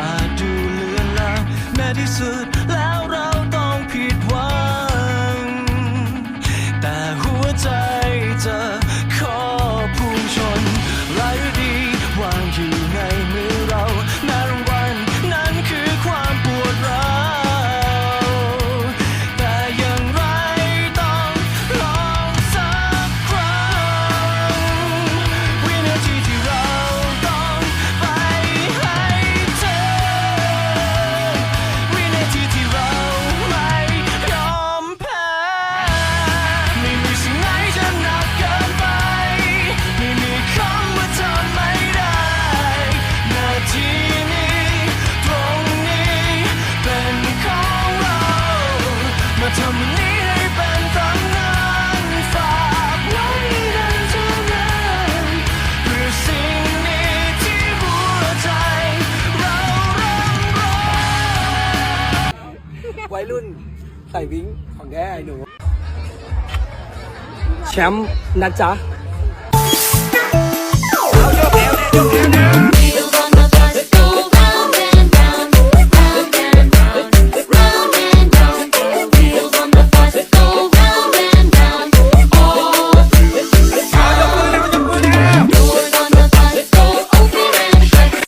อาจดูเลือนลางแม้ที่สุด วัยรุ่นใส่วิ้งของแกไอหนู แชมป์นะจ๊ะ